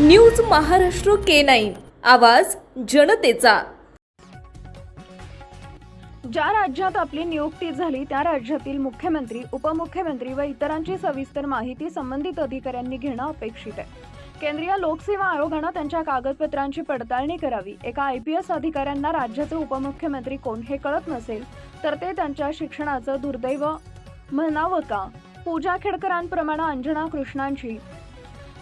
News Maharashtra K nine. आवाज जनतेचा. ज्या राज्यात आपली नियुक्ती झाली त्या राज्यातील मुख्यमंत्री उपमुख्यमंत्री व इतरांची सविस्तर माहिती संबंधित अधिकाऱ्यांनी घेणं अपेक्षित आहे. केंद्रीय लोकसेवा आयोगानं त्यांच्या कागदपत्रांची पडताळणी करावी. एका आय पी एस अधिकाऱ्यांना राज्याचे उपमुख्यमंत्री कोण हे कळत नसेल तर ते त्यांच्या शिक्षणाचं दुर्दैव म्हणावं का? पूजा खेडकरांप्रमाणे अंजना कृष्णांची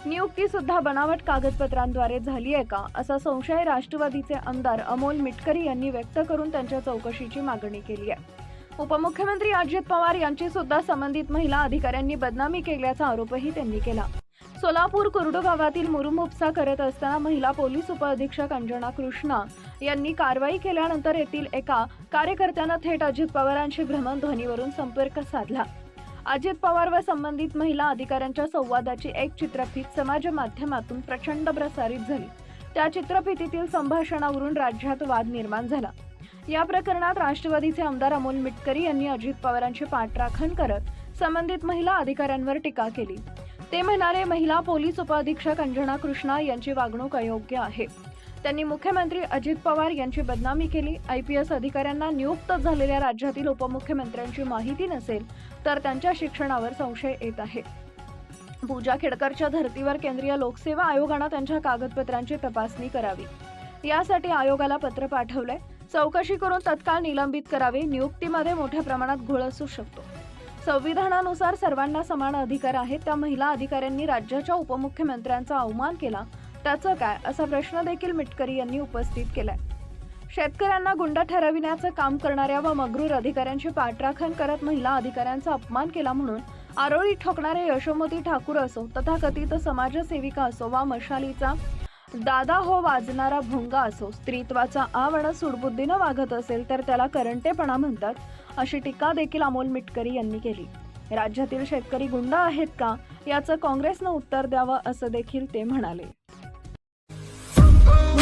नियुक्ती सुद्धा बनावट कागदपत्रांद्वारे झाली आहे का? असा संशय राष्ट्रवादीचे आमदार अमोल मिटकरी यांनी व्यक्त करून त्यांच्या चौकशीची मागणी केली आहे. उपमुख्यमंत्री अजित पवार यांची सुद्धा संबंधित महिला अधिकाऱ्यांनी बदनामी केल्याचा आरोपही त्यांनी केला. सोलापूर कुर्डू गावातील मुरुम उपसा करत असताना महिला पोलीस उपअधीक्षक अंजना कृष्णा यांनी कारवाई केल्यानंतर येथील एका कार्यकर्त्यानं थेट अजित पवारांशी भ्रमणध्वनीवरून संपर्क साधला. अजित पवार व संबंधित महिला अधिकाऱ्यांच्या संवादाची एक चित्रफीत समाज माध्यमातून प्रचंड प्रसारित झाली. त्या चित्रफितीतील संभाषणावरून राज्यात वाद निर्माण झाला. या प्रकरणात राष्ट्रवादीचे आमदार अमोल मिटकरी यांनी अजित पवारांची पाठराखण करत संबंधित महिला अधिकाऱ्यांवर टीका केली. ते म्हणाले महिला पोलीस उपअधीक्षक अंजना कृष्णा यांची वागणूक अयोग्य आहे. त्यांनी मुख्यमंत्री अजित पवार यांची बदनामी केली. आय पी एस अधिकाऱ्यांना नियुक्त झालेल्या राज्यातील उपमुख्यमंत्र्यांची माहिती नसेल तर त्यांच्या शिक्षणावर संशय येत आहे. पूजा खेडकरच्या धर्तीवर केंद्रीय लोकसेवा आयोगानं त्यांच्या कागदपत्रांची तपासणी करावी. यासाठी आयोगाला पत्र पाठवलंय. चौकशी करून तत्काळ निलंबित करावे. नियुक्तीमध्ये मोठ्या प्रमाणात घोळ असू शकतो. संविधानानुसार सर्वांना समान अधिकार आहेत. त्या महिला अधिकाऱ्यांनी राज्याच्या उपमुख्यमंत्र्यांचा अवमान केला. त्याचं काय असा प्रश्न देखील मिटकरी यांनी उपस्थित केलाय. शेतकऱ्यांना गुंड ठरविण्याचं काम करणाऱ्या व मगरूर अधिकाऱ्यांची पाठराखण करत महिला अधिकाऱ्यांचा अपमान केला म्हणून आरोळी ठोकणारे यशोमती ठाकूर असो तथाकथित समाजसेविका असो वा मशालीचा दादा हो वाजणारा भुंगा असो स्त्रीत्वाचा आवड सुडबुद्धीनं वागत असेल तर त्याला करंटेपणा म्हणतात अशी टीका देखील अमोल मिटकरी यांनी केली. राज्यातील शेतकरी गुंड आहेत का? याचं काँग्रेसनं उत्तर द्यावं असं देखील ते म्हणाले.